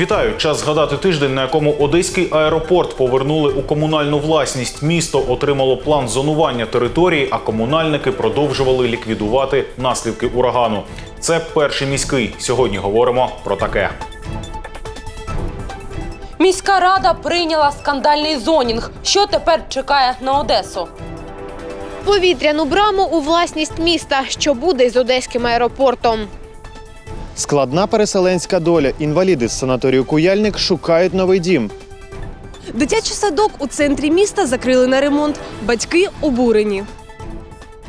Вітаю! Час згадати тиждень, на якому одеський аеропорт повернули у комунальну власність. Місто отримало план зонування території, а комунальники продовжували ліквідувати наслідки урагану. Це перший міський. Сьогодні говоримо про таке. Міська рада прийняла скандальний зонінг. Що тепер чекає на Одесу? Повітряну браму у власність міста, що буде з одеським аеропортом. Складна переселенська доля. Інваліди з санаторію Куяльник шукають новий дім. Дитячий садок у центрі міста закрили на ремонт. Батьки обурені.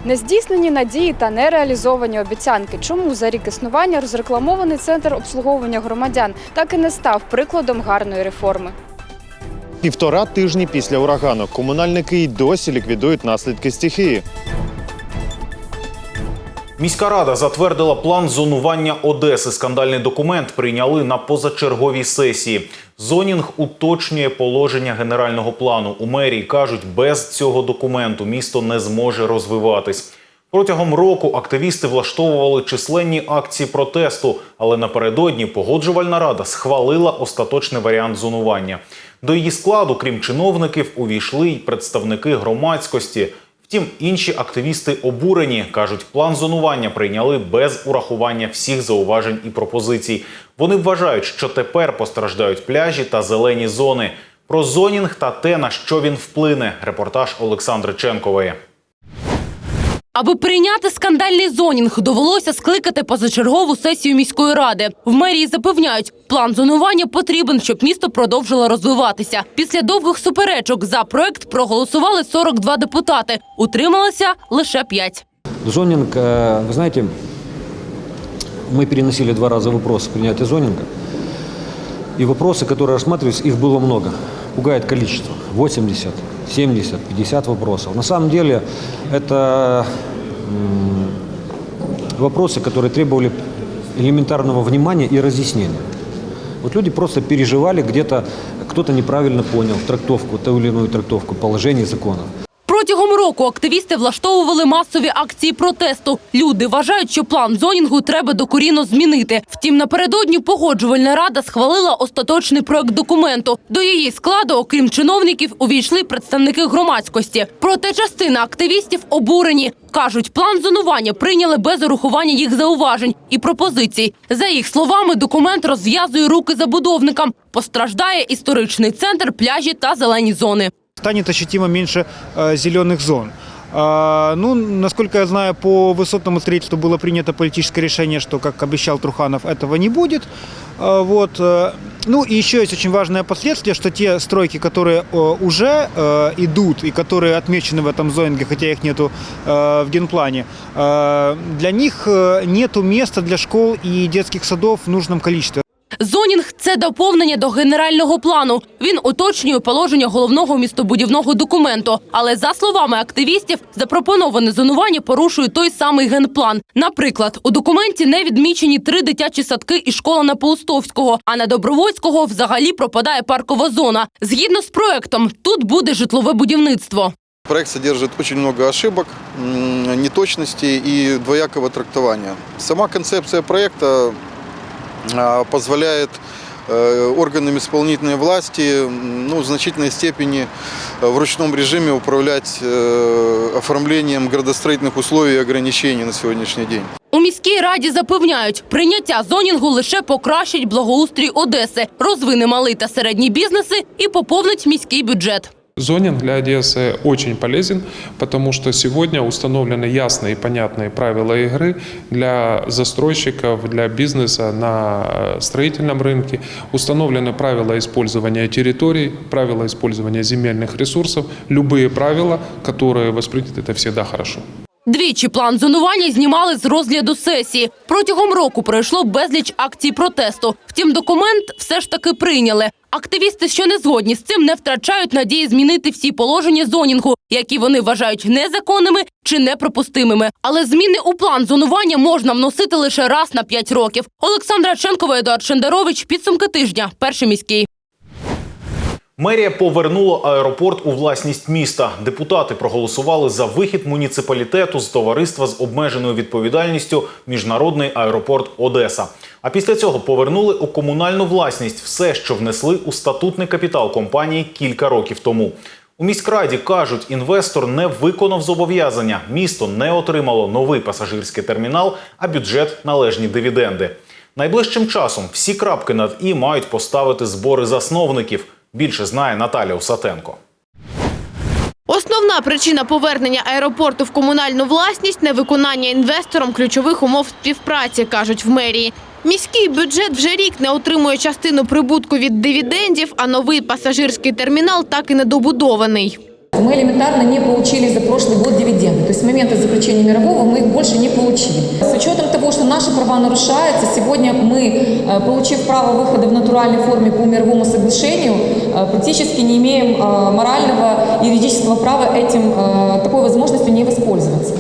Нездійснені надії та нереалізовані обіцянки. Чому за рік існування розрекламований центр обслуговування громадян так і не став прикладом гарної реформи? Півтора тижні після урагану комунальники й досі ліквідують наслідки стихії. Міська рада затвердила план зонування Одеси. Скандальний документ прийняли на позачерговій сесії. Зонінг уточнює положення генерального плану. У мерії кажуть, без цього документу місто не зможе розвиватись. Протягом року активісти влаштовували численні акції протесту, але напередодні погоджувальна рада схвалила остаточний варіант зонування. До її складу, крім чиновників, увійшли й представники громадськості. Втім, інші активісти обурені кажуть, план зонування прийняли без урахування всіх зауважень і пропозицій. Вони вважають, що тепер постраждають пляжі та зелені зони. Про зонінг та те, на що він вплине. Репортаж Олександри Ченкової. Аби прийняти скандальний зонінг, довелося скликати позачергову сесію міської ради. В мерії запевняють, план зонування потрібен, щоб місто продовжило розвиватися. Після довгих суперечок за проект проголосували 42 депутати. Утрималося лише 5. Зонинг, э, вы знаете, мы переносили два раза вопрос принятия зонинга. И вопросы, которые рассматривались, их было много. Пугает количество. 80, 70, 50 вопросов. На самом деле это вопросы, которые требовали элементарного внимания и разъяснения. Вот люди просто переживали, где-то кто-то неправильно понял трактовку, ту или иную трактовку положений законов. Року активісти влаштовували масові акції протесту. Люди вважають, що план зонінгу треба докорінно змінити. Втім, напередодні погоджувальна рада схвалила остаточний проект документу. До її складу, окрім чиновників, увійшли представники громадськості. Проте частина активістів обурені. Кажуть, план зонування прийняли без урахування їх зауважень і пропозицій. За їх словами, документ розв'язує руки забудовникам. Постраждає історичний центр, пляжі та зелені зони. Станет ощутимо меньше э, зеленых зон. А, ну, насколько я знаю, по высотному строительству было принято политическое решение, что, как обещал Труханов, этого не будет. А, вот. э, Ну и еще есть очень важное последствие, что те стройки, которые э, уже идут и которые отмечены в этом зонинге, хотя их нету в генплане, для них нету места для школ и детских садов в нужном количестве. Зонінг це доповнення до генерального плану. Він уточнює положення головного містобудівного документу. Але за словами активістів, запропоноване зонування порушує той самий генплан. Наприклад, у документі не відмічені три дитячі садки і школа на Паустовського, а на Добровольського взагалі пропадає паркова зона. Згідно з проектом, тут буде житлове будівництво. Проект содержит очень много ошибок, неточностей и двоякого трактования. Сама концепция проекта позволяет э, органам исполнительной власти м, ну, в значительной степени э, в ручном режиме управлять э, оформлением градостроительных условий и ограничений на сегодняшний день. У міській раді запевняють, прийняття зонінгу лише покращить благоустрій Одеси, розвине малий та середній бізнеси і поповнить міський бюджет. Зонинг для Одессы очень полезен, потому что сегодня установлены ясные и понятные правила игры для застройщиков, для бизнеса на э, строительном рынке. Установлены правила использования территорий, правила использования земельных ресурсов. Любые правила, которые восприняты, это всегда хорошо. Двічі план зонування знімали з розгляду сесії. Протягом року пройшло безліч акцій протесту. Втім, документ все ж таки прийняли. Активісти, що не згодні з цим, не втрачають надії змінити всі положення зонінгу, які вони вважають незаконними чи неприпустимими. Але зміни у план зонування можна вносити лише раз на п'ять років. Олександра Ченкова, Едуард Шендарович. Підсумки тижня. Перший міський. Мерія повернула аеропорт у власність міста. Депутати проголосували за вихід муніципалітету з товариства з обмеженою відповідальністю Міжнародний аеропорт Одеса. А після цього повернули у комунальну власність все, що внесли у статутний капітал компанії кілька років тому. У міськраді кажуть, інвестор не виконав зобов'язання. Місто не отримало новий пасажирський термінал, а бюджет належні дивіденди. Найближчим часом всі крапки над і мають поставити збори засновників. Більше знає Наталя Усатенко. Основна причина повернення аеропорту в комунальну власність невиконання інвестором ключових умов співпраці, кажуть в мерії. Міський бюджет вже рік не отримує частину прибутку від дивідендів, а новий пасажирський термінал так і не добудований. Мы элементарно не получили за прошлый год дивиденды. То есть с момента заключения мирового мы их больше не получили. С учетом того, что наши права нарушаются, сегодня мы, э, получив право выхода в натуральной форме по мировому соглашению, э, практически не имеем э, морального и юридического права этим, э, такой возможностью не воспользоваться.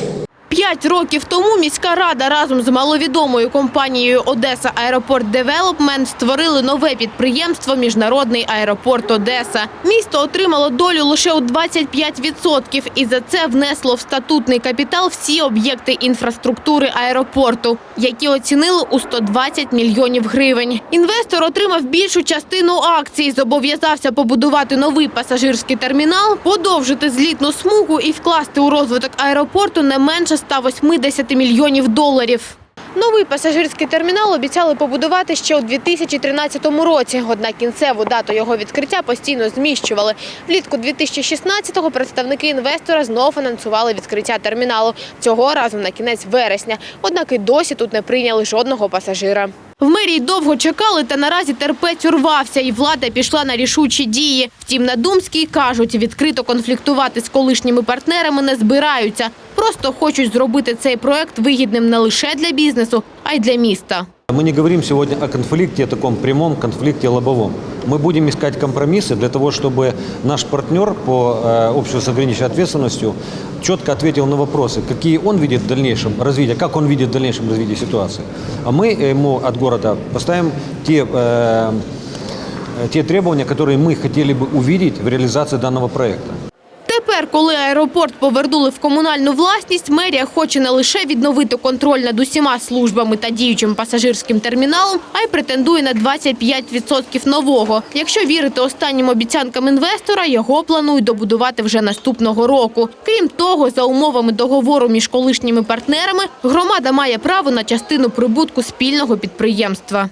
П'ять років тому міська рада разом з маловідомою компанією Одеса Аеропорт Девелопмент створили нове підприємство Міжнародний аеропорт Одеса. Місто отримало долю лише у 25% і за це внесло в статутний капітал всі об'єкти інфраструктури аеропорту, які оцінили у 120 мільйонів гривень. Інвестор отримав більшу частину акцій, зобов'язався побудувати новий пасажирський термінал, подовжити злітну смугу і вкласти у розвиток аеропорту не менше 180 мільйонів доларів. Новий пасажирський термінал обіцяли побудувати ще у 2013 році. Однак кінцеву дату його відкриття постійно зміщували. Влітку 2016-го представники інвестора знову анонсували відкриття терміналу. Цього разу на кінець вересня. Однак і досі тут не прийняли жодного пасажира. В мерії довго чекали, та наразі терпець урвався, і влада пішла на рішучі дії. Втім, на Думській кажуть, відкрито конфліктувати з колишніми партнерами не збираються. Просто хочуть зробити цей проект вигідним не лише для бізнесу, а й для міста. Мы не говорим сегодня о конфликте, таком прямом конфликте лобовом. Мы будем искать компромиссы для того, чтобы наш партнер по э, обществу с ограниченной ответственностью четко ответил на вопросы, какие он видит в дальнейшем развитие, как он видит в дальнейшем развитие ситуации. А мы ему от города поставим те, э, те требования, которые мы хотели бы увидеть в реализации данного проекта. Коли аеропорт повернули в комунальну власність, мерія хоче не лише відновити контроль над усіма службами та діючим пасажирським терміналом, а й претендує на 25% нового. Якщо вірити останнім обіцянкам інвестора, його планують добудувати вже наступного року. Крім того, за умовами договору між колишніми партнерами, громада має право на частину прибутку спільного підприємства.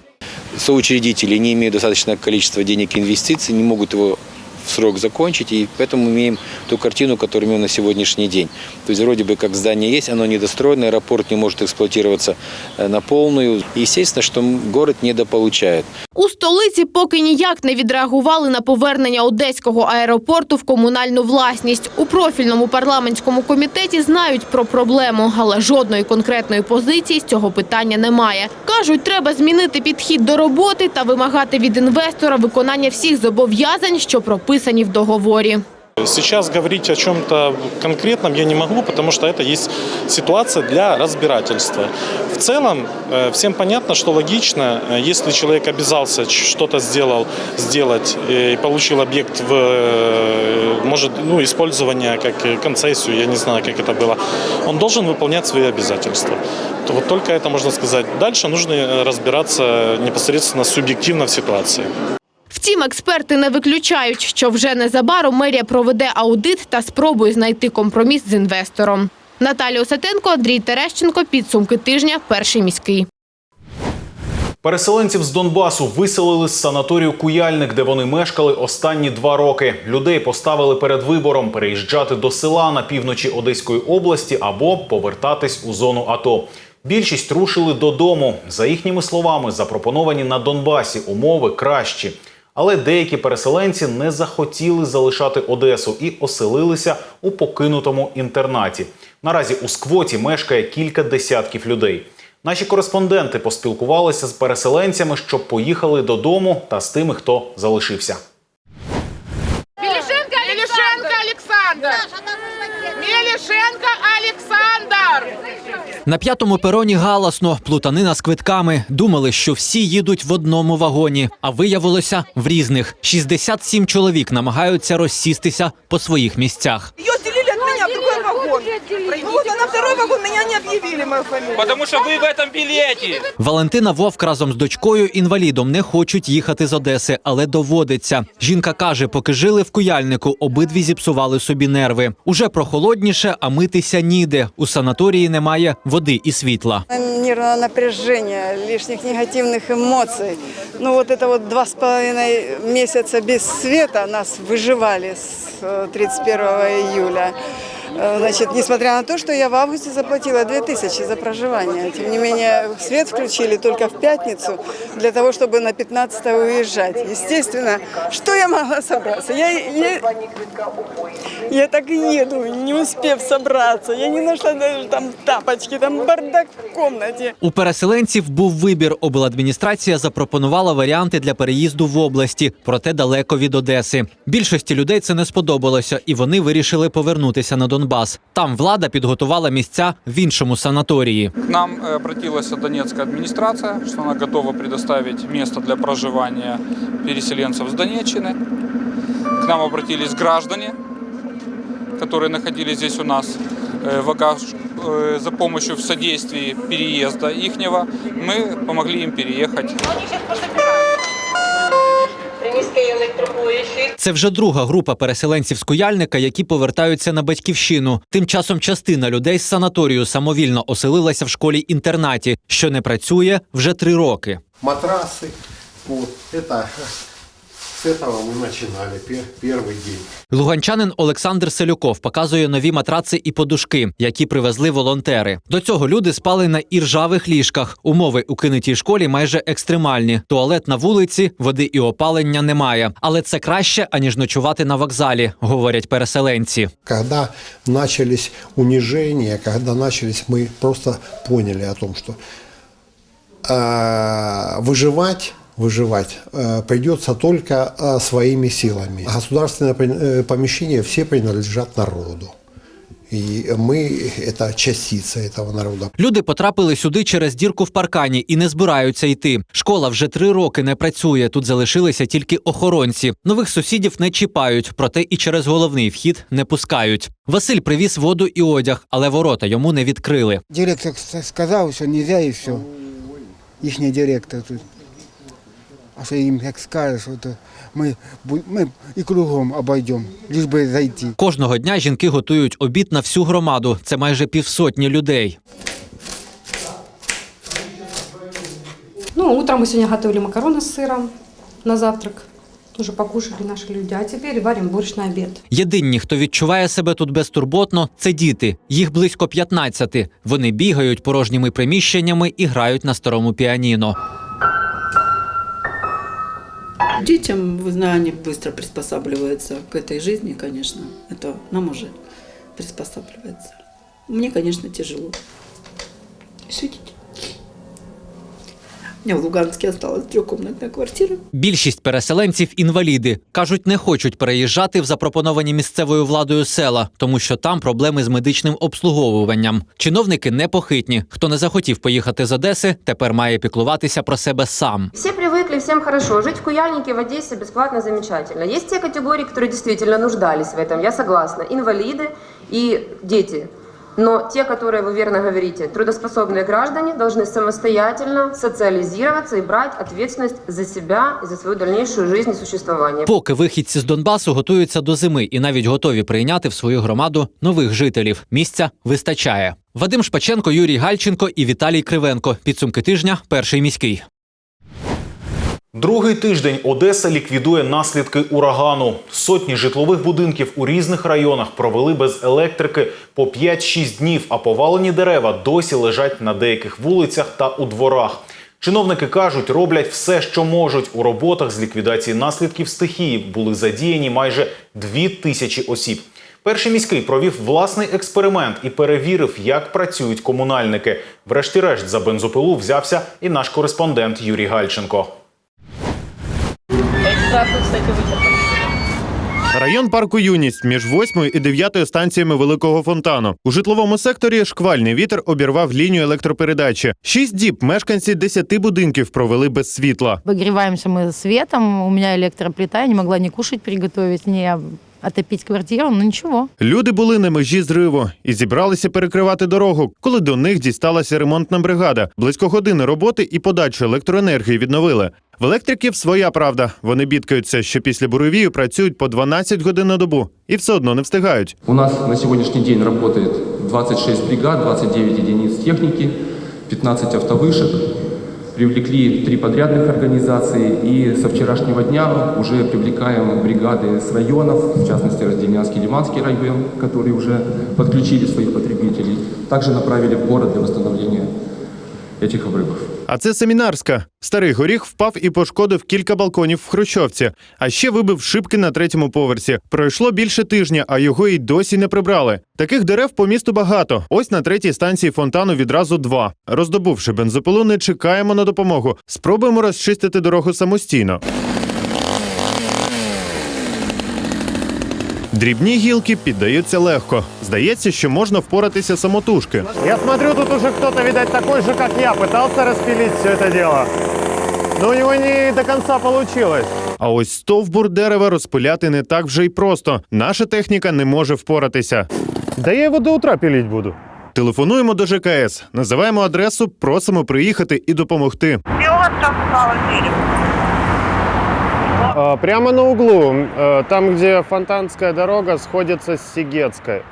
соучредители не имеют достаточного количества денег и инвестиций, не могут его срок закончить, и поэтому мы имеем ту картину, которую имеем на сегодняшний день. То есть вроде бы как здание есть, оно недостроено, аэропорт не может эксплуатироваться э, на полную. И естественно, что город недополучает. У столиці поки ніяк не відреагували на повернення одеського аеропорту в комунальну власність. У профільному парламентському комітеті знають про проблему, але жодної конкретної позиції з цього питання немає. Кажуть, треба змінити підхід до роботи та вимагати від інвестора виконання всіх зобов'язань, що прописані в договорі. Сейчас говорить о чем-то конкретном я не могу, потому что это есть ситуация для разбирательства. В целом, э, всем понятно, что логично, э, если человек обязался, что-то сделал, сделать э, и получил объект в, может, ну, использование как концессию, я не знаю, как это было, он должен выполнять свои обязательства. Вот только это можно сказать. Дальше нужно разбираться непосредственно субъективно в ситуации. Втім, експерти не виключають, що вже незабаром мерія проведе аудит та спробує знайти компроміс з інвестором. Наталія Осетенко, Андрій Терещенко. Підсумки тижня. Перший міський. Переселенців з Донбасу виселили з санаторію Куяльник, де вони мешкали останні два роки. Людей поставили перед вибором переїжджати до села на півночі Одеської області або повертатись у зону АТО. Більшість рушили додому. За їхніми словами, запропоновані на Донбасі умови кращі. Але деякі переселенці не захотіли залишати Одесу і оселилися у покинутому інтернаті. Наразі у сквоті мешкає кілька десятків людей. Наші кореспонденти поспілкувалися з переселенцями, що поїхали додому, та з тими, хто залишився. Мелешенко Александр! Александр! Олександр! На п'ятому пероні галасно, плутанина з квитками. Думали, що всі їдуть в одному вагоні, а виявилося в різних. 67 чоловік намагаються розсістися по своїх місцях. Ее отделили от меня в другой вагон. Ну вот на второй вагон меня не объявили мою фамилию. Потому что вы в этом билете. Валентина Вовк разом з дочкою інвалідом не хочуть їхати з Одеси, але доводиться. Жінка каже, поки жили в куяльнику, обидві зіпсували собі нерви. Уже прохолодніше, а митися ніде. У санаторії немає води і світла. нервного напряжения, лишних негативных эмоций. Ну вот это вот два с половиной месяца без света нас выживали с э, 31 июля. Э, Значит, несмотря на то, что я в августе заплатила 2000 за проживание, тем не менее свет включили только в пятницу для того, чтобы на 15 уезжать. Естественно, что я могла собраться? Я, я, я так и еду, не успев собраться. Я не нашла даже там тапочки, там бардак в комнате. У переселенців був вибір. Обладміністрація запропонувала варіанти для переїзду в області, проте далеко від Одеси. Більшості людей це не сподобалося, і вони вирішили повернутися на Донбас. Там влада підготувала місця в іншому санаторії. К нам э, обратилась Донецкая администрация, что она готова предоставить место для проживания переселенцев с Донеччины. К нам обратились граждане, которые находились здесь у нас э, в Агаш- э, за помощью в содействии переезда ихнего. Мы помогли им переехать. це вже друга група переселенців з Куяльника, які повертаються на батьківщину. Тим часом частина людей з санаторію самовільно оселилася в школі-інтернаті, що не працює вже три роки. Матраси, от, это с этого мы начинали, пер- первый день. Луганчанин Олександр Селюков показує нові матраци і подушки, які привезли волонтери. До цього люди спали на іржавих ліжках. Умови у кинутій школі майже екстремальні. Туалет на вулиці, води і опалення немає. Але це краще аніж ночувати на вокзалі, говорять переселенці. Когда начались унижения, когда начались, мы просто поняли о том, что э, выживать выживать э, придется только э, своими силами. Государственные э, помещения все принадлежат народу. И мы – это частица этого народа. Люди потрапили сюди через дірку в паркані і не збираються йти. Школа вже три роки не працює. Тут залишилися тільки охоронці. Нових сусідів не чіпають, проте і через головний вхід не пускають. Василь привіз воду і одяг, але ворота йому не відкрили. Директор с- сказал, что нельзя и все. Ихний директор тут. А что им как скажешь, вот, мы, бу- мы и кругом обойдем, лишь бы зайти. Кожного дня жінки готують обід на всю громаду. Це майже півсотні людей. Ну, утром мы сегодня готовили макароны с сыром на завтрак. Тоже покушали наши люди. А теперь варим борщ на обед. Єдині, хто відчуває себе тут безтурботно, це діти. Їх близько 15. Вони бігають порожніми приміщеннями і грають на старому піаніно. Детям, вы знаете, они быстро приспосабливаются к этой жизни, конечно. Это нам уже приспосабливается. Мне, конечно, тяжело. Судите. У меня в Луганске осталась трехкомнатная квартира. Більшість переселенців інваліди кажуть, не хочуть переїжджати в запропоновані місцевою владою села, тому що там проблеми з медичним обслуговуванням. Чиновники непохитні. Хто не захотів поїхати з Одеси, тепер має піклуватися про себе сам. Все привыкли, всем хорошо. Жить в Куяльнике, в Одессе бесплатно, замечательно. Есть те категории, которые действительно нуждались в этом, я согласна. Инвалиды и дети. Но те, которые, вы верно говорите, трудоспособные граждане, должны самостоятельно социализироваться и брать ответственность за себя и за свою дальнейшую жизнь и существование. Поки вихідці з Донбасу готуються до зими і навіть готові прийняти в свою громаду нових жителів. Місця вистачає. Вадим Шпаченко, Юрій Гальченко і Віталій Кривенко. Підсумки тижня. Перший міський. Другий тиждень Одеса ліквідує наслідки урагану. Сотні житлових будинків у різних районах провели без електрики по 5-6 днів, а повалені дерева досі лежать на деяких вулицях та у дворах. Чиновники кажуть, роблять все, що можуть. У роботах з ліквідації наслідків стихії були задіяні майже дві тисячі осіб. Перший міський провів власний експеримент і перевірив, як працюють комунальники. Врешті-решт за бензопилу взявся і наш кореспондент Юрій Гальченко Эти штрафы, кстати, вычерпаны. Район парку Юність між 8 і 9 станціями великого фонтану. У житловому секторі шквальний вітер обірвав лінію електропередачі. Шість діб мешканці 10 будинків провели без світла. Выгреваемся мы светом. У меня электроплита, я не могла ни кушать приготовить, ни отопить квартиру, но ничего. Люди були на межі зриву і зібралися перекривати дорогу, коли до них дісталася ремонтна бригада. Близько години роботи і подачу електроенергії відновили. В електриків своя правда. Вони бідкаються, що після буревію працюють по 12 годин на добу і все одно не встигають. У нас на сегодняшний день работает 26 бригад, 29 единиц техники, 15 автовышек. Привлекли три подрядных организации и со вчерашнего дня уже привлекаем бригады с районов, в частности Раздельнянский Лиманский район, которые уже подключили своих потребителей. Также направили в город для восстановления этих обрывов. А це семінарська. Старий горіх впав і пошкодив кілька балконів в Хрущовці, а ще вибив шибки на третьому поверсі. Пройшло більше тижня, а його й досі не прибрали. Таких дерев по місту багато. Ось на третій станції фонтану відразу два. Роздобувши бензопилу, не чекаємо на допомогу. Спробуємо розчистити дорогу самостійно. Дрібні гілки піддаються легко. Здається, що можна впоратися самотужки. Я смотрю, тут уже кто-то, видать, такой же, как я, пытался распилить все это дело. Но у него не до конца получилось. А ось стовбур дерева розпиляти не так вже й просто. Наша техніка не може впоратися. Да я його до утра пилить буду. Телефонуємо до ЖКС, називаємо адресу, просимо приїхати і допомогти. Прямо на углу, там, где Фонтанская дорога сходится с Сигетской.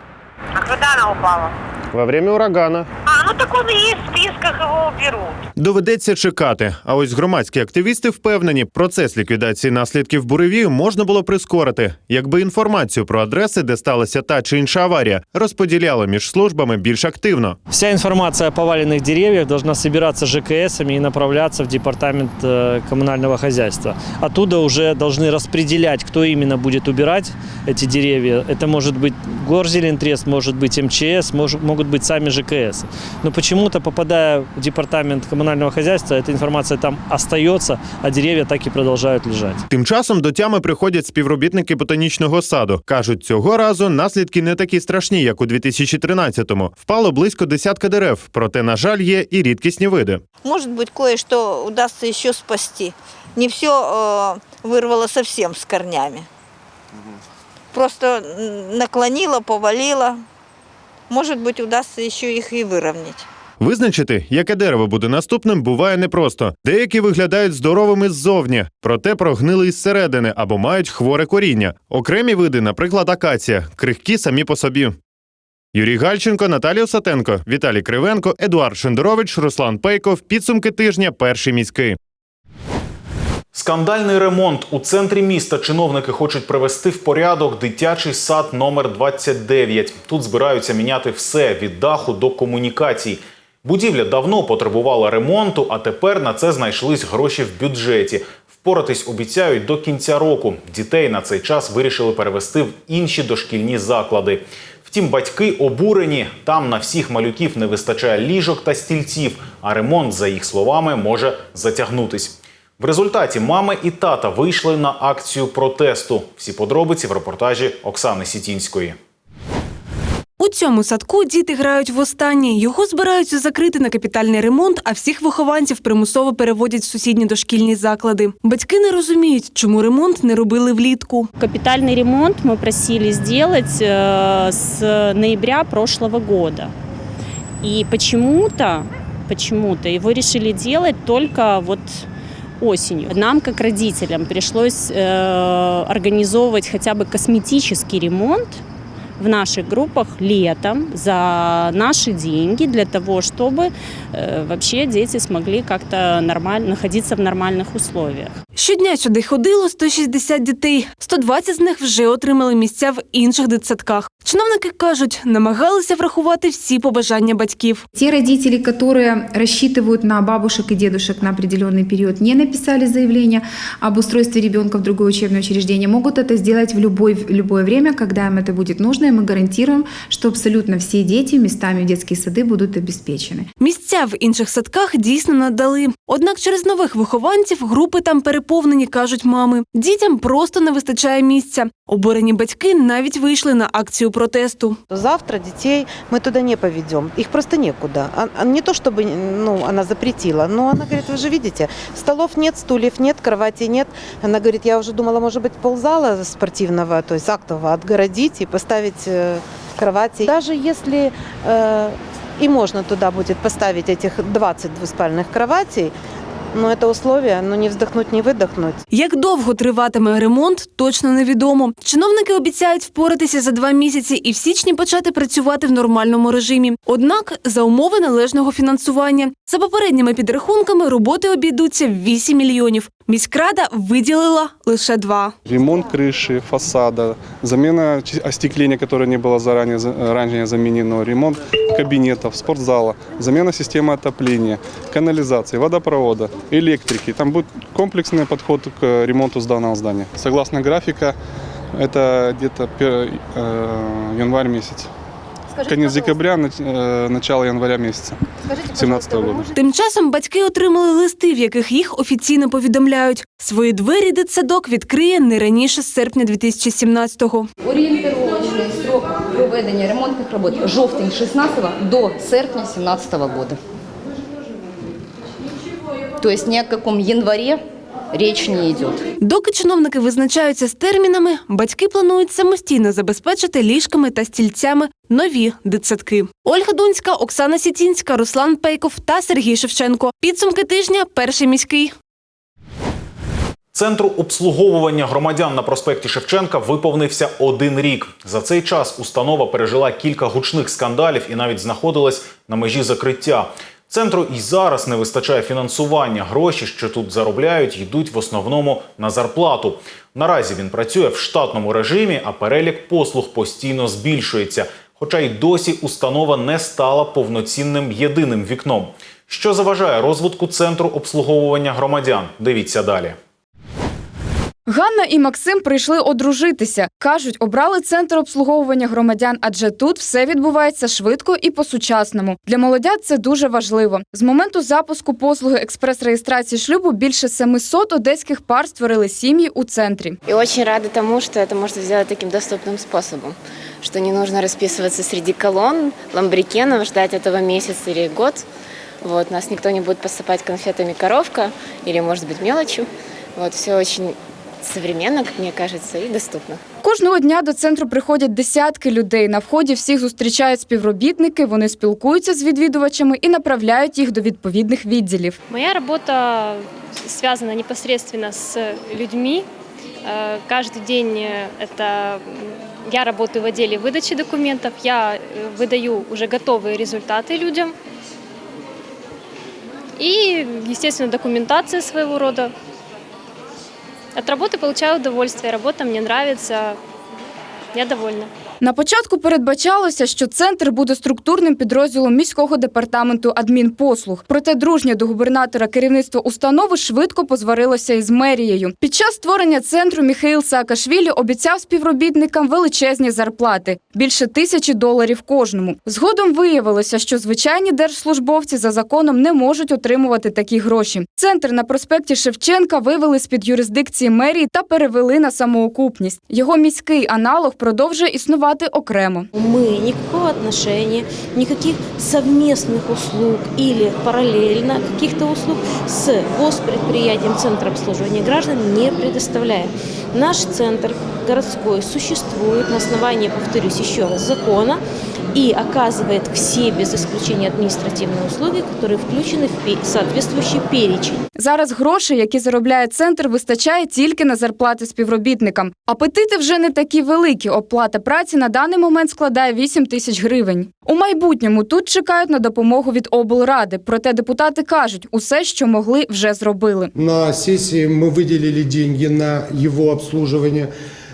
А когда она упала? Во время урагана. А, ну так он и есть в списках, его уберут. Доведеться чекати. А ось громадські активісти впевнені, процес ліквідації наслідків буревію можна було прискорити, якби інформацію про адреси, де сталася та чи інша аварія, розподіляли між службами більш активно. Вся информация о поваленных деревьях должна собираться ЖКСами и направляться в департамент э, коммунального хозяйства. Оттуда уже должны распределять, кто именно будет убирать эти деревья. Это может быть Горзелентрест, может быть МЧС, может, могут быть сами ЖКС. Но почему-то, попадая в департамент коммунального хозяйства, эта информация там остается, а деревья так и продолжают лежать. Тим часом до тями приходять співробітники ботанічного саду. кажуть, цього разу наслідки не такі страшні, як у 2013-му. Впало близько десятка дерев, проте, на жаль, є і рідкісні види. Может быть, кое-что удастся еще спасти. Не все вырвало совсем с корнями. Просто м, наклонило, повалило. Может быть, удастся еще их и выровнять. Визначити, яке дерево буде наступним, буває непросто. Деякі виглядають здоровими ззовні, проте прогнили із або мають хворе коріння. Окремі види, наприклад, акація, крихкі самі по собі. Юрій Гальченко, Наталія Осатенко, Віталій Кривенко, Едуард Шендерович, Руслан Пейков. Підсумки тижня. Перший міський. Скандальний ремонт у центрі міста чиновники хочуть привести в порядок дитячий сад номер 29. Тут збираються міняти все від даху до комунікацій. Будівля давно потребувала ремонту, а тепер на це знайшлись гроші в бюджеті. Впоратись обіцяють до кінця року. Дітей на цей час вирішили перевести в інші дошкільні заклади. Втім, батьки обурені. Там на всіх малюків не вистачає ліжок та стільців, а ремонт, за їх словами, може затягнутись. В результаті мами і тата вийшли на акцію протесту. Всі подробиці в репортажі Оксани Сітінської. У цьому садку діти грають востаннє. Його збираються закрити на капітальний ремонт, а всіх вихованців примусово переводять в сусідні дошкільні заклади. Батьки не розуміють, чому ремонт не робили влітку. Капитальный ремонт мы просили сделать э, с ноября прошлого года. И почему-то, почему-то его решили делать только вот осенью. Нам, как родителям, пришлось э, организовывать хотя бы косметический ремонт в наших группах летом за наши деньги для того, чтобы э, вообще дети смогли как-то нормально находиться в нормальных условиях. Щодня сюди ходило 160 дітей. 120 з них вже отримали місця в інших дитсадках. Чиновники кажуть, намагалися врахувати всі побажання батьків. Те родители, которые рассчитывают на бабушек и дедушек на определенный период, не написали заявление об устройстве ребенка в другое учебное учреждение, могут это сделать в, любой, в любое время, когда им это будет нужно, нужно, и мы гарантируем, что абсолютно все дети местами в детские сады будут обеспечены. Місця в інших садках дійсно надали. Однак через нових вихованців групи там переповнені, кажуть мами. Дітям просто не вистачає місця. Обурені батьки навіть вийшли на акцію протесту. Завтра детей мы туда не поведем. Их просто некуда. А- а Не то чтобы ну, она запретила, но она говорит, вы же видите, столов нет, стульев нет, кровати нет. Она говорит, я уже думала, может быть, ползала спортивного, то есть актового отгородить и поставить э, кровати. Даже если э, и можно туда будет поставить этих 20 двуспальных кроватей, но это условие, ну не вздохнуть, не выдохнуть. Як довго триватиме ремонт, точно невідомо. Чиновники обіцяють впоратися за два місяці і в січні почати працювати в нормальному режимі. Однак за умови належного фінансування. За попередніми підрахунками роботи обійдуться в 8 мільйонів. Міськрада виділила лише два. Ремонт крыши, фасада, замена ч- остекления, которое не было заранее, за- ранее заменено, ремонт кабинетов, спортзала, замена системы отопления, канализации, водопровода, электрики. Там будет комплексный подход к ремонту данного здания. Согласно графика, это где-то пе- э, месяц. Конец декабря, э, начало января месяца 2017 года. Тим часом батьки отримали листи, в яких їх офіційно повідомляють. Свої двері дитсадок відкриє не раніше серпня 2017-го. Орієнтировочний срок проведення ремонтних робот жовтень 16 до серпня 17 года. То есть ни о каком январе речь не идет. Доки чиновники визначаються з термінами, батьки планують самостійно забезпечити ліжками та стільцями нові дитсадки. Ольга Дунська, Оксана Сітінська, Руслан Пейков та Сергій Шевченко. Підсумки тижня перший міський. Центру обслуговування громадян на проспекті Шевченка виповнився один рік. За цей час установа пережила кілька гучних скандалів і навіть знаходилась на межі закриття. Центру і зараз не вистачає фінансування. Гроші, що тут заробляють, йдуть в основному на зарплату. Наразі він працює в штатному режимі, а перелік послуг постійно збільшується. Хоча й досі установа не стала повноцінним єдиним вікном. Що заважає розвитку центру обслуговування громадян? Дивіться далі. Ганна і Максим прийшли одружитися. Кажуть, обрали центр обслуговування громадян, адже тут все відбувається швидко і по-сучасному. Для молодят це дуже важливо. З моменту запуску послуги експрес-реєстрації шлюбу більше 700 одеських пар створили сім'ї у центрі. И очень рада тому, что это можно сделать таким доступным способом, что не нужно расписываться среди колонн, ламбрикенов, ждать этого месяц или год. Вот, нас никто не будет посыпать конфетами коровка или, может быть, мелочью. Вот, все очень современно, как мне кажется, и доступно. Кожного дня до центру приходять десятки людей. На вході всіх зустрічають співробітники. Вони спілкуються з відвідувачами і направляють їх до відповідних відділів. Моя работа связана непосредственно с людьми. Э, Каждый день э, это м, я работаю в отделе выдачи документов, я э, выдаю уже готовые результаты людям. И, естественно, документация своего рода. От работы получаю удовольствие, работа мне нравится, я довольна. На початку передбачалося, що центр буде структурним підрозділом міського департаменту адмінпослуг. Проте дружнє до губернатора керівництво установи швидко позварилося із мерією. Під час створення центру Міхаїл Саакашвілі обіцяв співробітникам величезні зарплати більше тисячі доларів кожному. Згодом виявилося, що звичайні держслужбовці за законом не можуть отримувати такі гроші. Центр на проспекті Шевченка вивели з під юрисдикції мерії та перевели на самоокупність. Його міський аналог продовжує існувати окремо. Ми никакого отношения, никаких совместных услуг или параллельно каких-то услуг с госпредприятием Центра обслуживания граждан не предоставляем. Наш центр городской существует на основании, повторюсь еще раз, закона и оказывает все без исключения административные услуги, которые включены в пе- соответствующий перечень. Зараз грошей, які заробляє центр, вистачає тільки на зарплати співробітникам. Апетити вже не такі великі. Оплата праці на даний момент складає 8 тисяч гривень. У майбутньому тут чекають на допомогу від облради. Проте депутати кажуть, усе, що могли, вже зробили. На сессии мы выделили деньги на его обслуживание.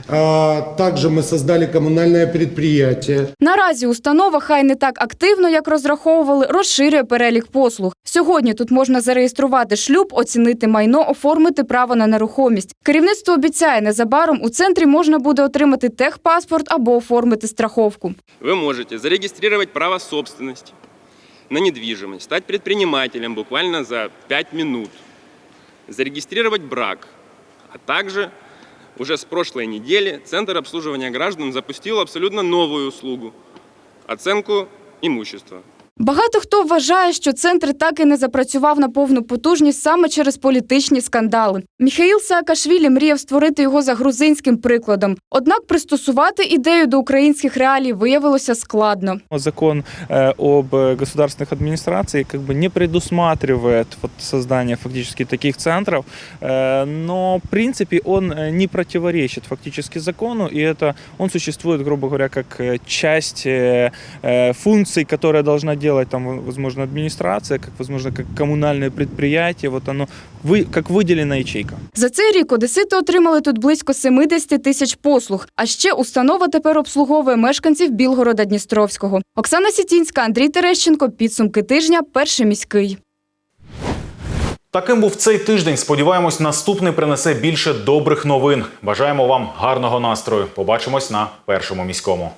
Также мы создали коммунальное предприятие. Наразі установа, хай не так активно, як розраховували, розширює перелік послуг. Сьогодні тут можна зареєструвати шлюб, оцінити майно, оформити право на нерухомість. Керівництво обіцяє, незабаром у центрі можна буде отримати техпаспорт або оформити страховку. Вы можете зарегистрировать право собственности на недвижимость, стать предпринимателем буквально за 5 минут, зарегистрировать брак, а также уже с прошлой недели Центр обслуживания граждан запустил абсолютно новую услугу – оценку имущества. Багато хто вважає, що центр так і не запрацював на повну потужність саме через політичні скандали. Міхаїл Саакашвілі мріяв створити його за грузинським прикладом. Однак пристосувати ідею до українських реалій виявилося складно. Закон э, об э, государственных администрациях как бы не предусматривает вот создание фактически таких центров, э, но в принципе он э, не противоречит фактически закону, и это он существует, грубо говоря, как э, часть э, э, функций, которые должна делать там, возможно, администрация, как, возможно, как коммунальное предприятие, вот оно вы, как выделена ячейка. За цей рік одесити отримали тут близько 70 тисяч послуг. А ще установа тепер обслуговує мешканців Білгорода Дністровського. Оксана Сітінська, Андрій Терещенко. Підсумки тижня. Перший міський. Таким був цей тиждень. Сподіваємось, наступний принесе більше добрих новин. Бажаємо вам гарного настрою. Побачимось на першому міському.